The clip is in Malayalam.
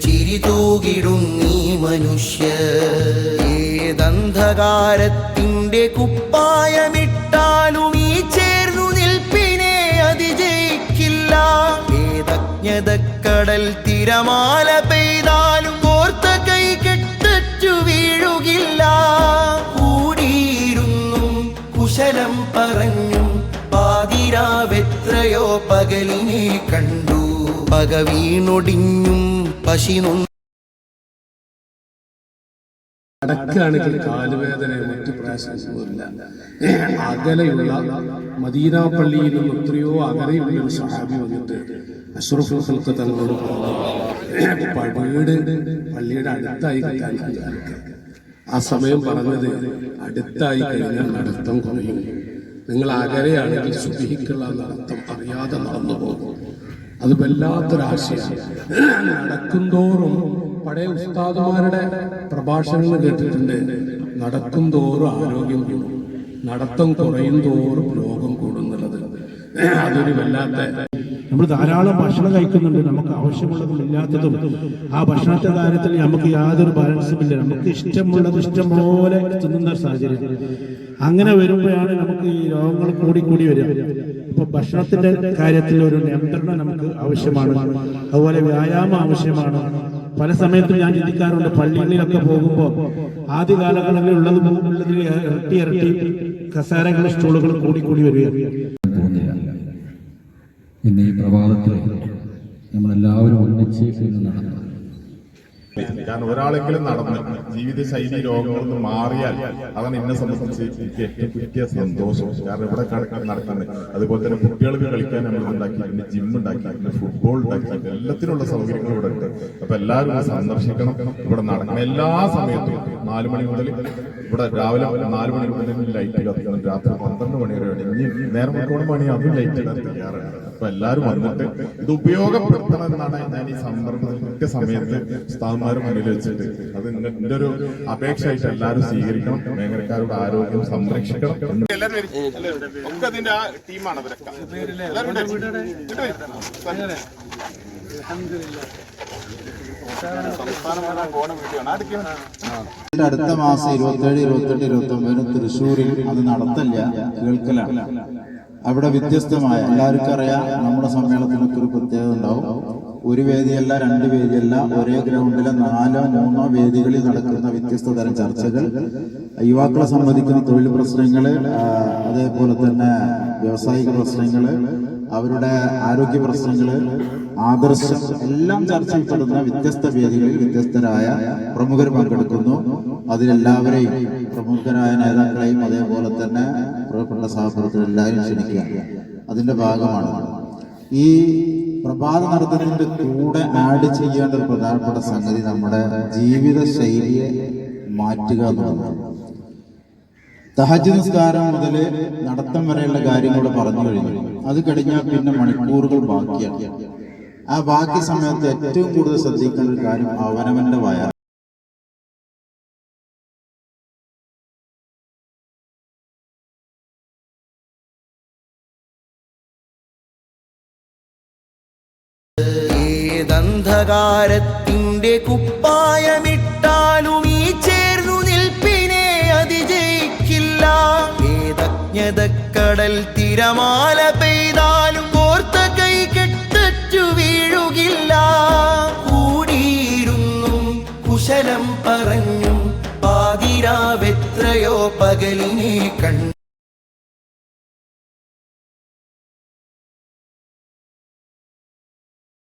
ചിരി നീ മനുഷ്യ. ഏതന്ധകാരത്തിന്റെ കുപ്പായമിട്ടാലും ഈ ചേർന്നു നിൽപ്പിനെ അതിജയിക്കില്ല. ഏതജ്ഞതക്കടൽ തിരമാല പെയ്താലും ഓർത്ത കൈ കെട്ടു വീഴുകില്ല. കൂടിയിരുന്നും കുശലം പറഞ്ഞും പാതിരാവെത്രയോ പകലിനെ കണ്ടു. പക വീണൊടിഞ്ഞും പശിനൊ അടക്കാണെങ്കിൽ കാലുവേദന മറ്റു പ്രയാസമൊന്നുമില്ല അകലെയുള്ള മദീന പള്ളിയിൽ നിന്ന് എത്രയോ അകലെയുള്ള ഒരു സഹാബി വന്നിട്ട് അഷ്റഫുൽ ഖൽക്ക് തങ്ങളോട് വീട് പള്ളിയുടെ അടുത്തായി ആ സമയം പറഞ്ഞത് അടുത്തായി കഴിഞ്ഞാൽ നടത്തം കുറയും. നിങ്ങൾ അകലെയാണെങ്കിൽ സുഖിക്കുള്ള നടത്തം അറിയാതെ നടന്നു പോകും അത് വല്ലാത്തൊരാശയാണ്. നടക്കുംതോറും പഴയ ഉസ്താദുമാരുടെ പ്രഭാഷണങ്ങൾ കേട്ടിട്ടുണ്ട്. നടക്കും തോറും ആരോഗ്യം കൂടും. നടത്തം കുറയും തോറും രോഗം കൂടുന്നുള്ളത്. അതൊരു വല്ലാത്ത നമ്മൾ ധാരാളം ഭക്ഷണം കഴിക്കുന്നുണ്ട്. നമുക്ക് ആവശ്യമുള്ളതും ഇല്ലാത്തതും. ആ ഭക്ഷണത്തെ കാര്യത്തിൽ നമുക്ക് യാതൊരു ബാലൻസും ഇല്ല നമുക്ക് ഇഷ്ടമുള്ളത് ഇഷ്ടം പോലെ തിന്നുന്ന സാഹചര്യം. അങ്ങനെ വരുമ്പോഴാണ് നമുക്ക് ഈ രോഗങ്ങൾ കൂടി കൂടി വരിക. ഇപ്പൊ ഭക്ഷണത്തിന്റെ കാര്യത്തിൽ ഒരു നിയന്ത്രണം നമുക്ക് ആവശ്യമാണ്. അതുപോലെ വ്യായാമം ആവശ്യമാണ്. പല സമയത്തും ഞാൻ ചിന്തിക്കാറുണ്ട് പള്ളികളിലൊക്കെ പോകുമ്പോൾ ആദ്യ കാലങ്ങളിൽ ഉള്ളത് ഉള്ളതിൽ ഇരട്ടി ഇരട്ടി കസേരകളും കൂടി കൂടി വരികയാണ് ഇന്ന് ഈ പ്രഭാതത്തിൽ നമ്മളെല്ലാവരും ഒന്നിച്ച് ഇന്ന് നടന്നു. കാരണം ഒരാളെങ്കിലും നടന്ന് ജീവിത ശൈലി രോഗങ്ങളിൽ നിന്ന് മാറിയാൽ അതാണ് എന്നെ സംബന്ധിച്ച് എനിക്ക് ഏറ്റവും കിട്ടിയ സന്തോഷം. കാരണം ഇവിടെ നടക്കുന്നത് അതുപോലെ തന്നെ കുട്ടികൾക്ക് കളിക്കാൻ നമ്മൾ ഉണ്ടാക്കി പിന്നെ ജിം ഉണ്ടാക്കി പിന്നെ ഫുട്ബോൾ ഉണ്ടാക്കി എല്ലാത്തിനുള്ള സൗകര്യങ്ങൾ ഇവിടെ ഉണ്ട്. അപ്പൊ എല്ലാവരും സന്ദർശിക്കണം. ഇവിടെ നടക്കണം എല്ലാ സമയത്തും നാലു മണി മുതൽ ഇവിടെ രാവിലെ നാലു മണി മുതൽ ലൈറ്റ് കത്തിക്കണം. രാത്രി പന്ത്രണ്ട് മണി വരെ ഇനി നേരം മൂന്ന് മണി അതും ലൈറ്റ് ഇടാൻ അപ്പൊ എല്ലാവരും വന്നിട്ട് ഇത് ഉപയോഗപ്പെടുത്തണം എന്നാണ് ഞാൻ ഈ സന്ദർഭത്തിൽ കൃത്യസമയത്ത് സ്ഥാപന്മാരുടെ മുന്നിൽ വെച്ചിട്ട് അത് എന്റെ ഒരു അപേക്ഷയായിട്ട് എല്ലാവരും സ്വീകരിക്കണം. മേഖലക്കാരുടെ ആരോഗ്യം സംരക്ഷിക്കണം ഒക്കെ അതിന്റെ ആ ടീമാണ് അവരൊക്കെ. അടുത്ത മാസം ഇരുപത്തേഴ് ഇരുപത്തെട്ട് ഇരുപത്തി ഒമ്പതിന് തൃശ്ശൂരിൽ അത് നടത്തില്ല കേൾക്കലാണ്. അവിടെ വ്യത്യസ്തമായ എല്ലാവർക്കും അറിയാം നമ്മുടെ സമ്മേളനത്തിനൊക്കെ ഒരു പ്രത്യേകത ഉണ്ടാവും. ഒരു വേദിയല്ല രണ്ട് വേദിയല്ല ഒരേ ഗ്രൗണ്ടിലെ നാലോ മൂന്നോ വേദികളിൽ നടക്കുന്ന വ്യത്യസ്ത തരം ചർച്ചകൾ. യുവാക്കളെ സംബന്ധിക്കുന്ന തൊഴിൽ പ്രശ്നങ്ങൾ അതേപോലെ തന്നെ വ്യാവസായിക പ്രശ്നങ്ങൾ അവരുടെ ആരോഗ്യ പ്രശ്നങ്ങൾ ആദർശം എല്ലാം ചർച്ചയിൽപ്പെടുന്ന വ്യത്യസ്ത വേദികളിൽ വ്യത്യസ്തരായ പ്രമുഖർ പങ്കെടുക്കുന്നു. അതിലെല്ലാവരെയും പ്രമുഖരായ നേതാക്കളെയും അതേപോലെ തന്നെ പ്രിയപ്പെട്ട സഹപ്രവർത്തകരെല്ലാവരും ക്ഷണിക്കുക അതിന്റെ ഭാഗമാണ്. ഈ പ്രഭാത നടത്തുന്നതിന്റെ കൂടെ ആഡ് ചെയ്യേണ്ട ഒരു പ്രധാനപ്പെട്ട സംഗതി നമ്മുടെ ജീവിത ശൈലിയെ മാറ്റുക എന്നുള്ളതാണ്. തഹജ് നിസ്കാരം മുതൽ നടത്തം വരെയുള്ള കാര്യങ്ങളോട് പറഞ്ഞു കഴിഞ്ഞു. അത് കഴിഞ്ഞാൽ പിന്നെ മണിക്കൂറുകൾ ബാക്കിയാണ്. ആ ബാക്കി സമയത്ത് ഏറ്റവും കൂടുതൽ ശ്രദ്ധിക്കേണ്ട ഒരു കാര്യം അവനവന്റെ വയർ ഏതന്ധകാരത്തിന്റെ കുപ്പായമിട്ടാലും ഈ ചേർന്നു നിൽപ്പിനെ അതിജയിക്കില്ല. ഏതജ്ഞതക്കടൽ തിരമാല പെയ്താലും ഓർത്ത കൈ കെട്ടു വീഴുകില്ല. കൂടിയിരുന്നും കുശലം പറഞ്ഞും പാതിരാവെത്രയോ പകലിനെ കണ്ടു